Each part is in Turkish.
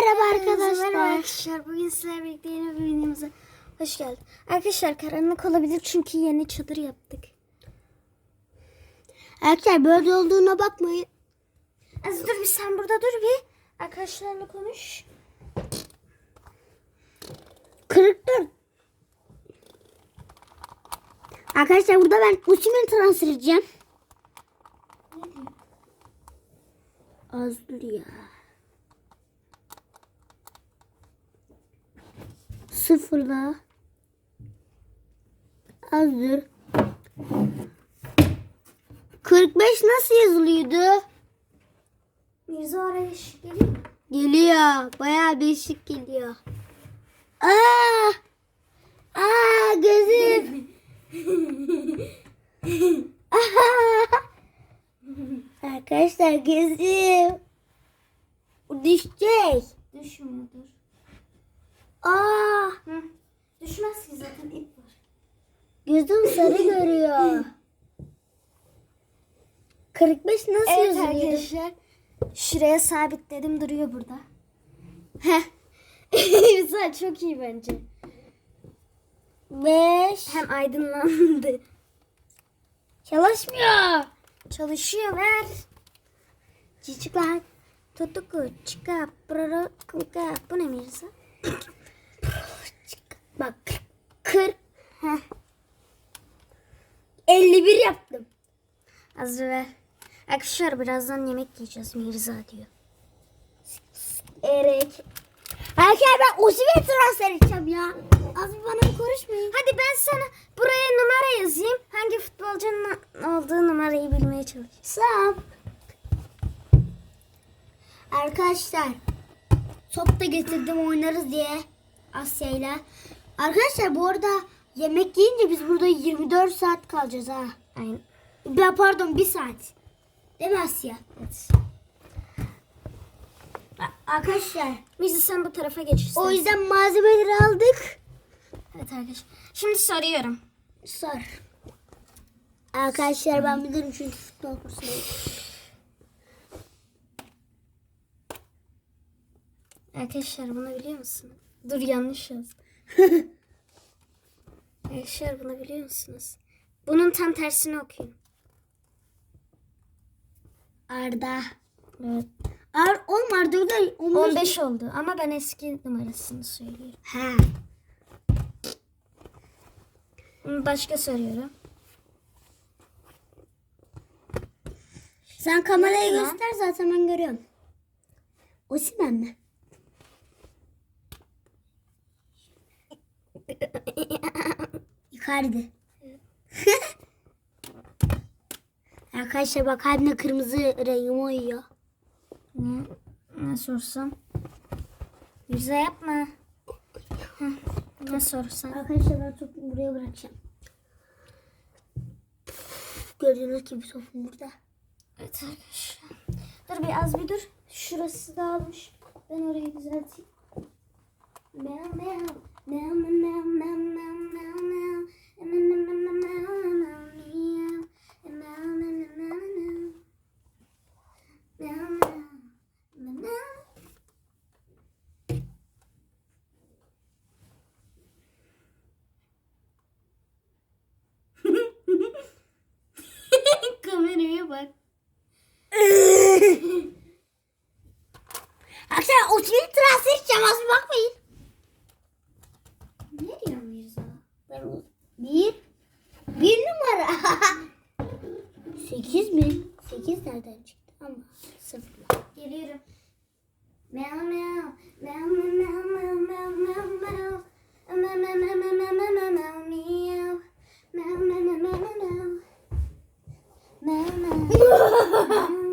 Merhaba Arkadaşlar. Merhaba arkadaşlar. Bugün sizlerle birlikte yeni bir videomuza hoş geldin. Arkadaşlar karanlık olabilir çünkü yeni çadır yaptık. Arkadaşlar böyle olduğuna bakmayın. Az dur bir sen burada dur bir. Arkadaşlarla konuş. 44. Arkadaşlar burada ben Usimen'i transfer edeceğim. Az dur ya. Sıfırla. Az dur. 45 nasıl yazılıyordu? Mirza oraya eş- geliyor? Geliyor. Bayağı bir ışık geliyor. Aa! Aa gözüm. Arkadaşlar gözüm. Düşecek. Düşmüyordur. Aa! Hı. Düşmez ki zaten ip var. Gözüm sarı görüyor. 45 nasıl Evet yazılıyor? arkadaşlar. Şuraya sabitledim duruyor burada. Heh. Güzel çok iyi bence. 5 Hem aydınlandı. Çalışmıyor. Çalışıyor ver. Çocuklar. Tutuku kuka. Bu ne Mirza? Bak 40 Heh. 51 yaptım. Az ver. Arkadaşlar birazdan yemek yiyeceğiz Mirza diyor. Erek. Arkadaşlar ben Osimhen'i transfer edeceğim ya. Az bana konuşmayın. Hadi ben sana buraya numara yazayım. Hangi futbolcunun olduğu numarayı bilmeye çalış. Sam. Arkadaşlar. Top da getirdim oynarız diye Asya'yla. Arkadaşlar bu arada yemek yiyince biz burada 24 saat kalacağız ha. Aynen. Ben pardon 1 saat. Değil mi Asya? Evet. Arkadaşlar Mirza sen bu tarafa geç istersen. o yüzden malzemeleri aldık. Evet arkadaşlar. Şimdi soruyorum. Sor. Arkadaşlar ben bilirim çünkü futbol kursundayım. Arkadaşlar bunu biliyor musunuz? Dur yanlış yazdım. Arkadaşlar bunu biliyor musunuz? Bunun tam tersini okuyun. Arda. Evet. Ar oğlum Arda da 15. 15 oldu ama ben eski numarasını söylüyorum. Ha. Başka soruyorum. Sen kamerayı göster zaten ben görüyorum. Osimhen mi? Icardi. Arkadaşlar bak kalbine kırmızı rengime uyuyor. Ne, ne sorsam? Mirza yapma. Ne sorsam? Arkadaşlar ben topu buraya bırakacağım. Gördüğünüz gibi topum burada. Evet arkadaşlar. Dur bir az bir dur. Şurası dağılmış. Ben orayı düzelteyim. Arkadaşlar 30 bin transfer edeceğim az bakmayın. Ne diyor Bir. Bir numara. Sekiz mi? Sekiz nereden çıktı ama sıfır. Geliyorum. Meow meow. Meow meow meow meow meow meow. Meow meow meow meow meow meow meow meow. Meow meow meow meow meow. Meow meow.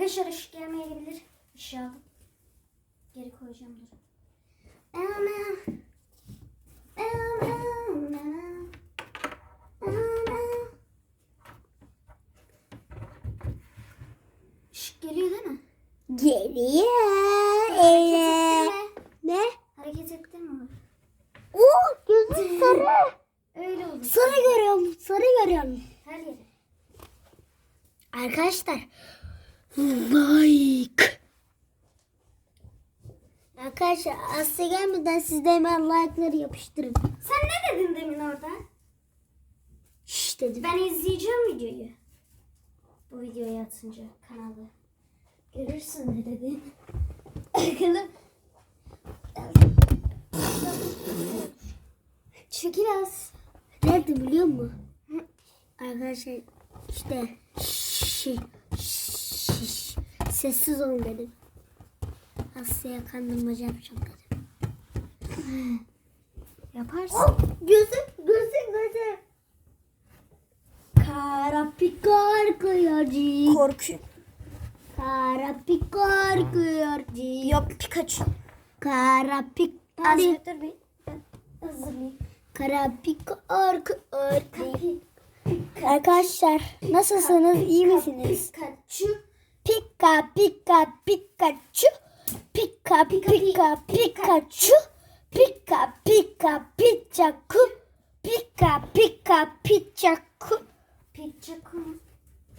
Arkadaşlar ışık gelmeyebilir. Işığı aldım. Geri koyacağım dur. Işık geliyor değil mi? Geliyor. Ee, ne? Hareket ettirme. Oo gözün sarı. Öyle olur. Sarı görüyorum. Sarı görüyorum. Her yere. Arkadaşlar like. Arkadaşlar Asya gelmeden siz de hemen like'ları yapıştırın. Sen ne dedin demin orada? Şşş dedim. Ben izleyeceğim videoyu. Bu videoyu atınca kanalda. Görürsün ne dedin. Bakalım. Çekil az. Nerede biliyor musun? Arkadaşlar işte şş, sessiz olun dedim. Asya'ya kandırmaca yapacağım dedim. Yaparsın. Gözüm, gözüm, gözüm. Kara pikar kıyarcı. Korkuyorum. Kara pikar kıyarcı. Yok Pikachu. Kara Az pikar. bir dur bir. Hazırlayayım. Kara pikar kıyarcı. Arkadaşlar nasılsınız? İyi misiniz? Pikachu. Pika pika Pikachu. Pika pika Pikachu. Pika pika Pikachu. Pika pika Pikachu. Pikachu.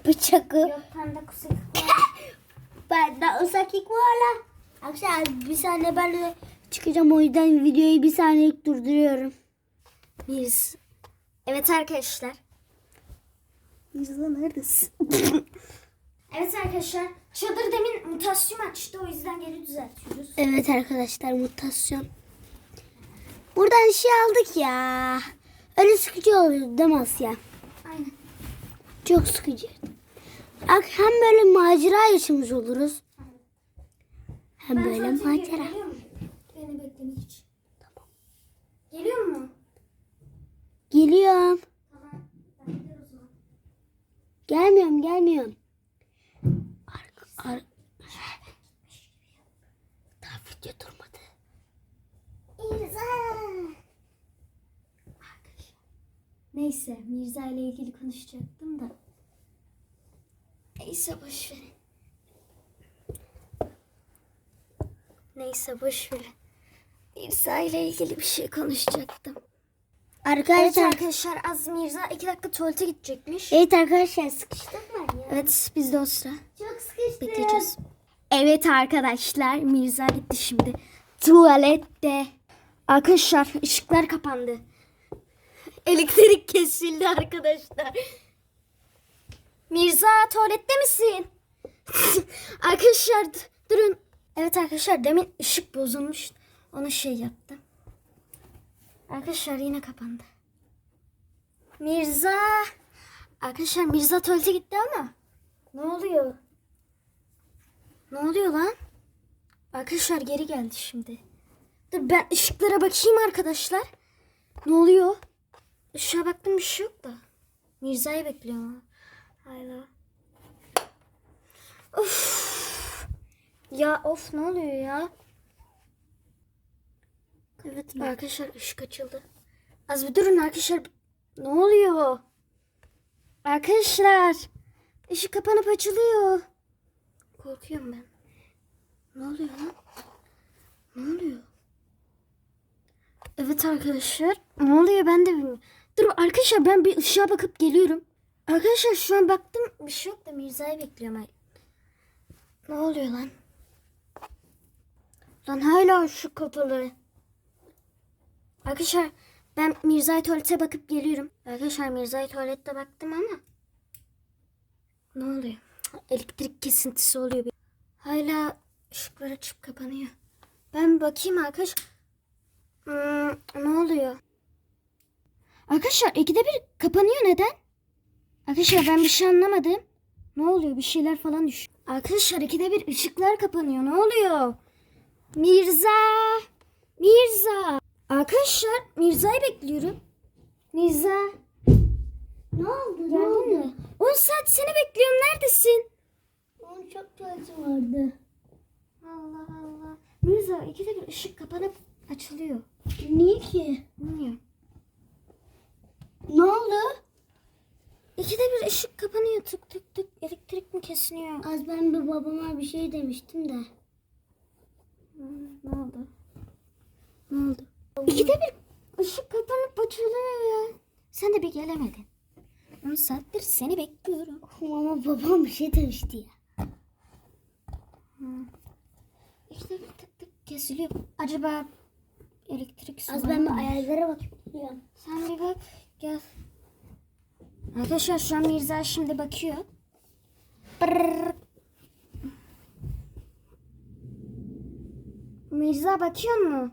Pikachu. Yok panda kusik. Ben de Usaki Koala. Arkadaşlar bir saniye ben çıkacağım o yüzden videoyu bir saniye durduruyorum. Biz. Evet arkadaşlar. Mirza neredesin? Evet arkadaşlar. Çadır demin mutasyon açtı. O yüzden geri düzeltiyoruz. evet arkadaşlar mutasyon. Buradan şey aldık ya. Öyle sıkıcı oluyor değil mi Asya? Aynen. Çok sıkıcı. Bak hem böyle macera yaşamış oluruz. Hem Ben böyle macera. Beni beklemek için. Tamam. Geliyor mu? Geliyorum. Tamam. Gelmiyorum gelmiyorum. Ar Daha video durmadı. Neyse Mirza ile ilgili konuşacaktım da. Neyse boş verin. Neyse boş verin. Mirza ile ilgili bir şey konuşacaktım. Evet Arkadaşlar. arkadaşlar az Mirza iki dakika tuvalete gidecekmiş. Evet arkadaşlar sıkıştık mı ya? Evet biz de o sıra Çok sıkıştık. bekleyeceğiz. Evet arkadaşlar Mirza gitti şimdi. Tuvalette. Arkadaşlar ışıklar kapandı. Elektrik kesildi arkadaşlar. Mirza tuvalette misin? arkadaşlar durun. Evet arkadaşlar demin ışık bozulmuş. Onu şey yaptım. Arkadaşlar yine kapandı. Mirza. Arkadaşlar Mirza tuvalete gitti ama. Ne oluyor? Ne oluyor lan? Arkadaşlar geri geldi şimdi. Dur ben ışıklara bakayım arkadaşlar. Ne oluyor? Işığa baktım bir şey yok da. Mirza'yı bekliyorum ha. Hala. Of. Ya of ne oluyor ya? Evet arkadaşlar ışık açıldı. Az bir durun arkadaşlar. Ne oluyor? Arkadaşlar. ışık kapanıp açılıyor. Korkuyorum ben. Ne oluyor lan? Ne oluyor? Evet arkadaşlar. Ne oluyor ben de bilmiyorum. Dur arkadaşlar ben bir ışığa bakıp geliyorum. Arkadaşlar şu an baktım bir şey yok da Mirza'yı bekliyorum. Ne oluyor lan? Lan hala ışık kapalı. Arkadaşlar ben Mirza'yı tuvalete bakıp geliyorum. Arkadaşlar Mirza'yı tuvalette baktım ama. Ne oluyor? Elektrik kesintisi oluyor. Hala ışıklar açıp kapanıyor. Ben bakayım arkadaş. Hmm, ne oluyor? Arkadaşlar ikide bir kapanıyor neden? Arkadaşlar ben bir şey anlamadım. Ne oluyor? Bir şeyler falan düş. Arkadaşlar ikide bir ışıklar kapanıyor. Ne oluyor? Mirza! Arkadaşlar Mirza'yı bekliyorum. Mirza! Ne oldu? Ne oldu? mi? 10 saat seni bekliyorum. Neredesin? Onun çok tuvaleti vardı. Allah Allah. Mirza ikide bir ışık kapanıp açılıyor. Niye ki? Bilmiyorum. Ne oldu? İkide bir ışık kapanıyor tık tık tık. Elektrik mi kesiniyor? Az ben bir babama bir şey demiştim de. Ne oldu? Ne oldu? İkide bir ışık kapanıp açılıyor ya. Sen de bir gelemedin. 10 saattir seni bekliyorum. Ama babam bir şey demişti ya. İşte bir tık tık kesiliyor. Acaba elektrik su Az ben bir ayarlara bakıp geliyorum. Sen bir bak gel. Arkadaşlar şu an Mirza şimdi bakıyor. Brrr. Mirza bakıyor mu?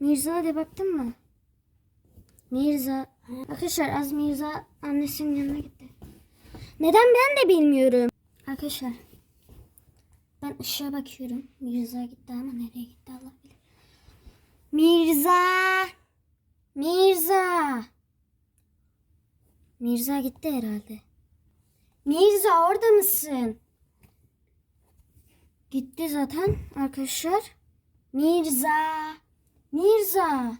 Mirza hadi baktın mı? Mirza. Arkadaşlar az Mirza annesinin yanına gitti. Neden ben de bilmiyorum. Arkadaşlar. Ben ışığa bakıyorum. Mirza gitti ama nereye gitti Allah bilir. Mirza. Mirza. Mirza gitti herhalde. Mirza orada mısın? Gitti zaten arkadaşlar. Mirza. Mirza.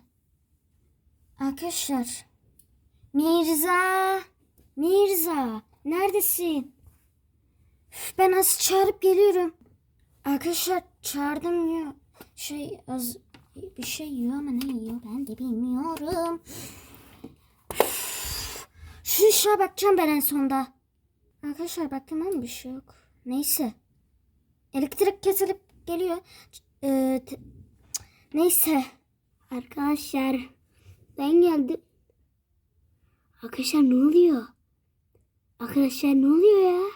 Arkadaşlar. Mirza. Mirza. Neredesin? Üf, Ben az çağırıp geliyorum. Arkadaşlar çağırdım ya. Şey az bir şey yiyor ama ne yiyor ben de bilmiyorum. Şu ışığa bakacağım ben en sonda. Arkadaşlar baktım ama bir şey yok. Neyse. Elektrik kesilip geliyor. Ee, neyse. Arkadaşlar ben geldim. Arkadaşlar ne oluyor? Arkadaşlar ne oluyor ya?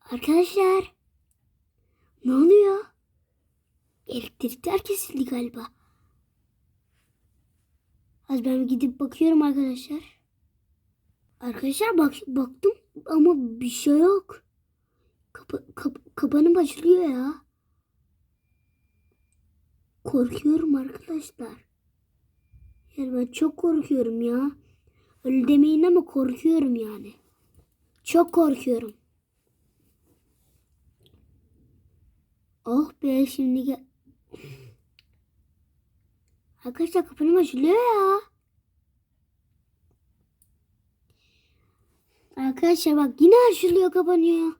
Arkadaşlar ne oluyor? Elektrikler kesildi galiba. Az ben gidip bakıyorum arkadaşlar. Arkadaşlar bak baktım ama bir şey yok. Kapa, kap, kapanıp açılıyor ya. Korkuyorum arkadaşlar. Yani ben çok korkuyorum ya. Öyle demeyin ama korkuyorum yani. Çok korkuyorum. Oh be şimdi gel. Arkadaşlar kapının açılıyor ya. Arkadaşlar bak yine açılıyor kapanıyor.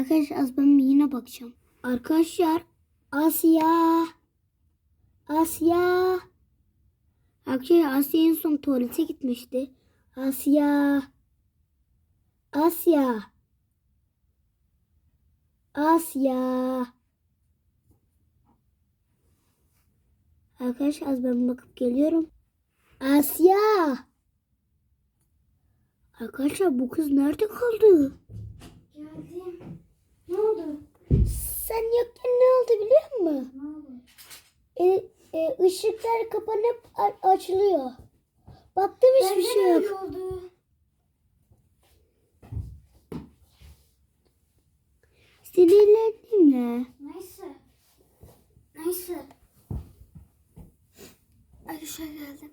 Arkadaşlar az ben yine bakacağım. Arkadaşlar Asya. Asya. Arkadaşlar Asya en son tuvalete gitmişti. Asya. Asya. Asya. Arkadaşlar az ben bakıp geliyorum. Asya. Arkadaşlar bu kız nerede kaldı? Ne oldu? Sen yokken ne oldu biliyor musun? Ne oldu? E, e, ışıklar kapanıp açılıyor. Baktım hiçbir şey yok. oldu. Sinirlendim ya. Neyse. Neyse. Arkadaşlar geldim.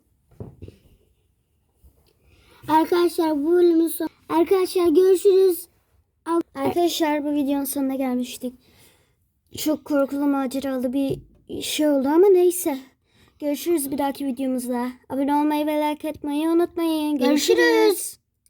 Arkadaşlar bu bölümün son. Arkadaşlar görüşürüz. Arkadaşlar bu videonun sonuna gelmiştik. Çok korkulu maceralı bir şey oldu ama neyse. Görüşürüz bir dahaki videomuzda. Abone olmayı ve like etmeyi unutmayın. Görüşürüz.